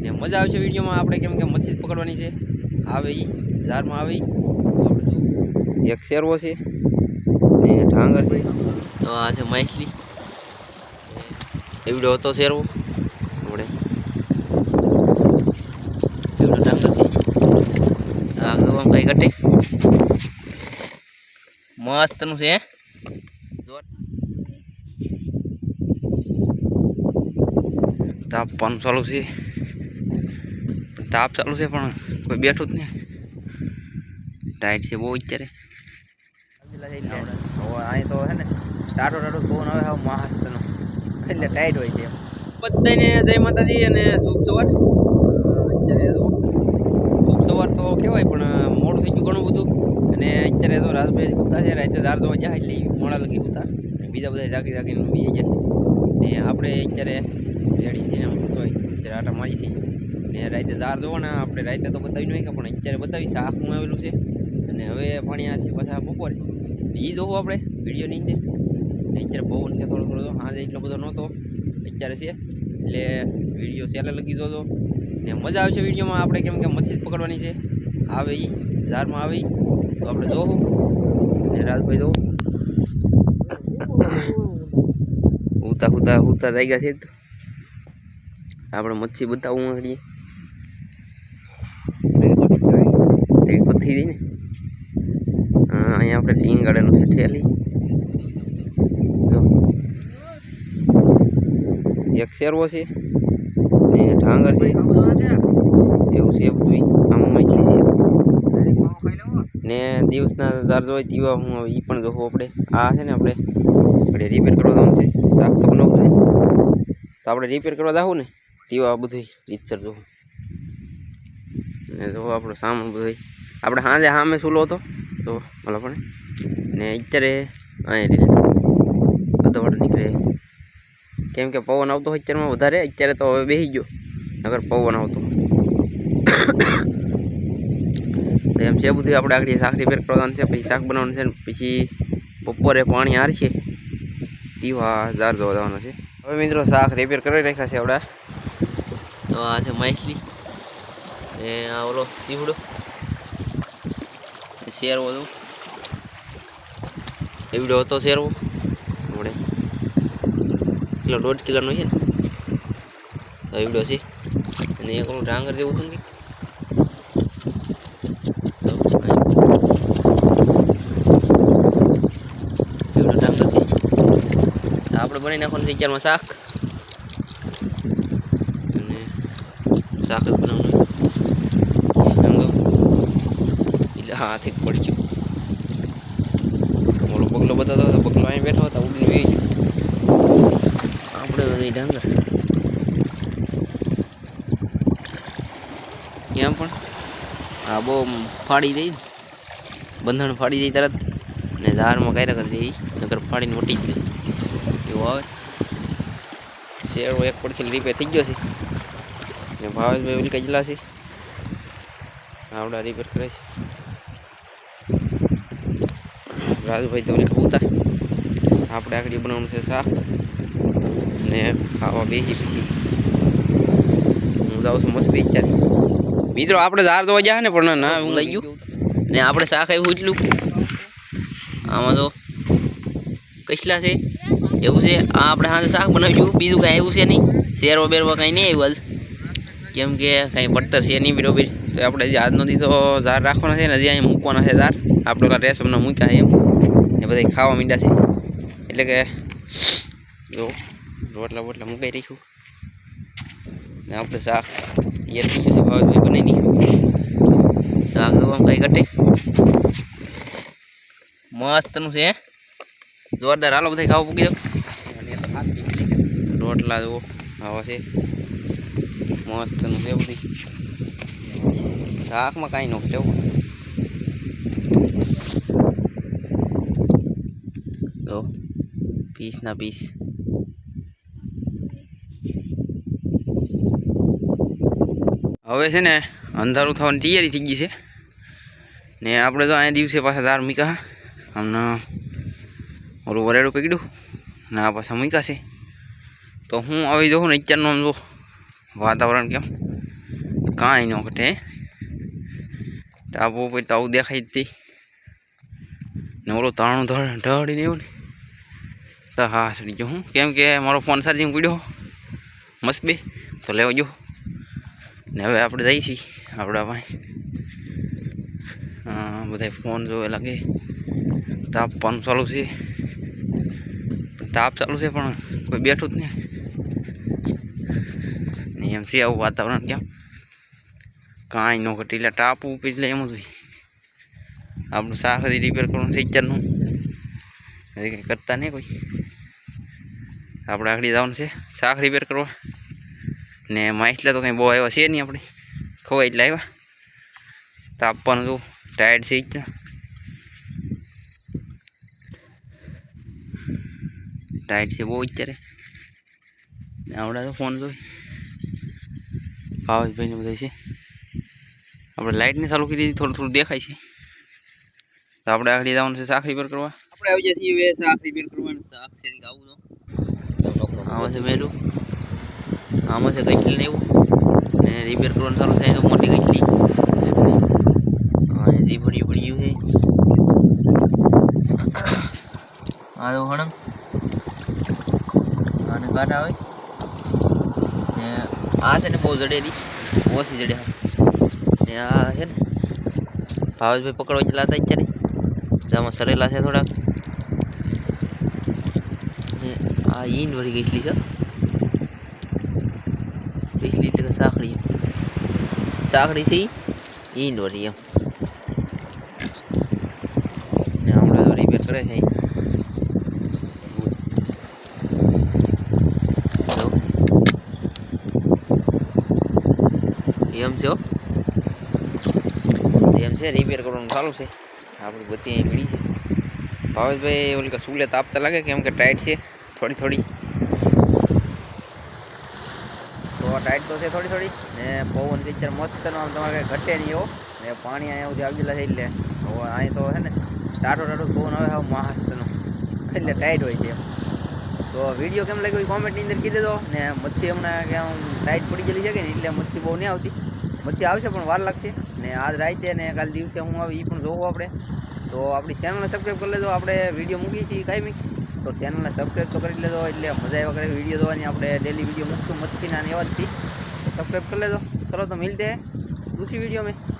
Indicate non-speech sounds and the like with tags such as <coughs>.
ને મજા આવશે વિડીયોમાં. આપણે કેમ કે મચ્છી પકડવાની છે. આવે એ ઝારમાં આવે આપણે એક શેરવો છે ને ઢાંગર છે. તો આ છે માછલી. એવડો હતો શેરવો. આપણે એવડો ઢાંગર છે. આ ગવામાં કઈ ઘટે. મસ્તનું છે. તાપ પણ ચાલુ છે. તાપ ચાલુ છે, પણ કોઈ બેઠું જ નહીં. ટાઈટ છે બહુ અત્યારે. અહીં તો હે ને ટાટો ટાટો પવન આવે હવે એટલે ટાઈટ હોય છે બધાને જય માતાજી અને શુભ સવાર. અત્યારે તો સવાર તો કહેવાય, પણ મોડું થઈ ગયું ઘણું બધું. અને અત્યારે તો રાજભાઈ ઉતા છે, રાતે દાર તો જાય એટલે મોડા લગી ઉતા બીજા બધા જાગી જાગીને બી જશે ને આપણે અત્યારે રેડી થઈને હોય. અત્યારે આટા મારી છીએ. ને રાતે દાર જોવો ને આપણે રાતે તો બતાવી નહીં કે, પણ અત્યારે બતાવીશ હું આવેલું છે. અને હવે આથી પાછા બપોરે. એ જોવું આપણે, વિડીયોની અંદર. અત્યારે પવન છે થોડો થોડો હાજે એટલો બધો નહોતો. અત્યારે છે. એટલે વીડિયો છેલ્લે લગી જોજો. ને મજા આવશે વિડીયોમાં, આપણે કેમ કે મચ્છી પકડવાની છે. આવે એ ઝારમાં આવે તો આપણે જોવું. ને રાજભાઈ જોવું. ઉતા ઉતા ઉતા થઈ ગયા છે. આપણે મચ્છી બતાવવું આગળ તે પથ્થી દઈ ને અહીંયા આપણે ટીંગ ગાડેલું છે ઠેલી એક શેરવો છે ને ઢાંગર છે. એવું છે બધું આમાં માછલી છે. ને દિવસના દાર હોય દીવા હું એ પણ જોવું આપણે. આ છે ને આપણે આપણે રિપેર કરવા જવાનું છે. શાક તો બનાવવું થાય તો આપણે રિપેર કરવા જાવું ને દીવા બધું રીતસર જોવું. ને જો આપણો સામાન બધું આપણે સાંજે સામે સૂલો હતો તો મતલબ પણ ને અત્યારે અહીં રીતે બધો વાળો નીકળે. કેમ કે પવન આવતો હોય અત્યારમાં વધારે અત્યારે તો હવે બેસી ગયો નગર પવન આવતો <coughs> એમ છે બધું આપણે આગળ શાક રિપેર કરવાનું છે પછી શાક બનાવવાનું છે ને પછી બપોરે પાણી હારશે. દીવા દાર જોવા જવાનો છે. હવે મિત્રો શાક રિપેર કરી રાખ્યા છે આપણા. તો આ છે માછલી. ને આ ઓલો દીવડો શેરવો તો એવડો હતો શેરવો. આપણે કિલો દોઢ કિલોનો છે ને. તો એવડો છે. અને એક ડાંગર જેવું હતું ને આપણે બની નાખવાનું છે અત્યારમાં શાક. અને શાક જ બનાવવાનું ડાંગર એટલે હાથે પડશે ઓલો પગલો બતાવતો હતો પગલો અહીં બેઠો હતો ઉડીને વે આપણે નહીં ડાંગર ત્યાં પણ? આ બહુ ફાડી દઈ બંધણ ફાડી દઈ તરત. ને ધારમાં કાંઈ કરી દઈ નગર ફાડીને મોટી જ દઈ એવું આવે? શેરો એક પડખી રિપેર થઈ ગયો છે. ને ભાવેશભાઈ ઓલી કજલા છે? આવડા રિપેર કરે છે. રાજભાઈ તો? ઓલી આપણે આગળ બનાવવાનું છે શાક ને ખાવા બેસી પછી. હું જાઉં છું મસ્ત વિચારી. મિત્રો, આપણે ધાર તો ગયા ને, પણ ના હું લઈ ગયું. ને આપણે શાક આવ્યું એટલું. આમાં તો કસલા છે, એવું છે. આ આપણે હાથે શાક બનાવ્યું, બીજું કાંઈ આવ્યું છે નહીં. શેરવા બેરવા કાંઈ નહીં આવ્યું કેમ કે કાંઈ પડતર છે નહીં, બરોબર. તો આપણે હજી દી તો ઝાર રાખવાના છે ને, હજી અહીંયા મૂકવાના છે ઝાર આપણે રેસ અમને મૂક્યા એમ. ને બધા ખાવા માંડ્યા છે. એટલે કે, જો, રોટલા બોટલા મૂકાઈ રહીશું ને આપણે શાક તૈયાર થઈ ગયું છે ભાવેશભાઈ બનાવી નહીં શાક જોવામાં કંઈ ઘટે. મસ્તનું છે? જોરદાર. હાલો બધા ખાવા પૂકી દો. રોટલા જુઓ આવા છે. મસ્તનું છે બધી શાકમાં કાંઈ ન લેવું તો પીસના પીસ હવે છે ને અંધારું થવાની તૈયારી થઈ ગઈ છે. ને આપણે તો અહીંયા દિવસે પાછા દાર મૂક્યા હમણાં ઓલું વરેડું પકડ્યું ને આ પાછા મૂક્યા છે. તો હું આવી જાઉં ને અત્યારનું આમ જો વાતાવરણ કેમ? કાંઈ ન ઘટે ટાપુ ઉપર તો આવું દેખાય જ તી ને ઓલો તાણું ધડ ઢળીને એવું ને. તો હા, સડી ગયો હું. કેમ કે મારો ફોન ચાર્જિંગ પડ્યો મસ્ત બે. તો લેવા જો ને હવે આપણે જઈએ છીએ. આપણા ભાઈ. બધા ફોન જોવે લાગે. તાપ પણ ચાલુ છે. તાપ ચાલુ છે પણ કોઈ બેઠું જ નહીં. એમ છે આવું વાતાવરણ કેમ કાંઈ ન ઘટી. એટલે ટાપ ઉપર એટલે એમ જ હોય. આપણું શાક હજી રિપેર કરવાનું છે ચારનું હજી કંઈ કરતા નહીં કોઈ. આપણે આગળ જવાનું છે, શાક રિપેર કરવા. ને માઇસલા તો કંઈ બહુ આવ્યા છે નહીં આપણે. ખવાય એટલે આવ્યા તાપવાનું હતું ટાયર્ડ છે જ. ટાયર્ડ છે બહુ અત્યારે. આવડે તો ફોન જોઈ. ભાવેશભાઈને બધા છે. આપણે લાઇટને ચાલુ કરી દીધી, થોડું થોડું દેખાય છે. તો આપણે આખરી જવાનું છે સાખરી પર કરવા? આપણે આવી જઈએ છીએ સાખરી પર કરવાનું સાખરી આવું આમાં છે મેલું. આમાં છે ગઈઠલી ને એવું. ને રિપેર કરવાનું ચાલુ થાય તો મોટી ગઈઠલી હા જે પડી પડી ગયું છે. આ તો હણમ આને કાંટા આવે. ને આ છે ને બહુ જડેલી. ઓછી જડે. ને આ છે ને ભાવેશભાઈ પકડવા ચલાતા અત્યારે આમાં સરેલા છે થોડાક આ ઈન વળી ગઈસલી છે ગઈસલી એટલે કે સાંકડી એમ. સાંકડી છે ઈન વળી એમ. ને હમણાં રિપેર કરે છે. એમ છે. એમ છે રિપેર કરવાનું ચાલુ છે. આપણી બધી અહીં પડી છે ભાવેશભાઈ ઓલી કે સુલે તાપતા લાગે કેમ કે ટાઈટ છે? થોડી થોડી. તો ટાઈટ તો છે થોડી થોડી. ને પવન પિક્ચર મસ્ત આમ તમારે કંઈ ઘટે નહીં એવો ને પાણી અહીંયા સુધી આવી ગયેલા એટલે. અહીં તો છે ને ટાટો ટાટો પવન આવે, હવે મહાસ્તનો એટલે ટાઈટ હોય છે. તો વીડિયો કેમ લાગ્યો કોમેન્ટની અંદર કીધી દો ને મચ્છી હમણાં કે આમ ટાઈટ પડી ગયેલી છે કે એટલે મચ્છી બહુ નહીં આવતી. મચ્છી આવશે પણ વાર લાગશે ને આજ રાતે ને કાલ દિવસે હું આવી એ પણ જોવું આપણે તો આપણી ચેનલને સબસ્ક્રાઈબ કરી લેજો આપણે વિડીયો મૂકીએ છીએ કાંઈ તો ચેનલને સબસ્ક્રાઈબ તો કરી લેજો એટલે મજા આવ્યા કરે વિડીયો જોવાની આપણે ડેલી વિડીયો મૂકશું મચ્છીના ને એવા જ થી સબસ્ક્રાઈબ કરી લેજો ચલો તો મિલતે હે दूसरी वीडियो में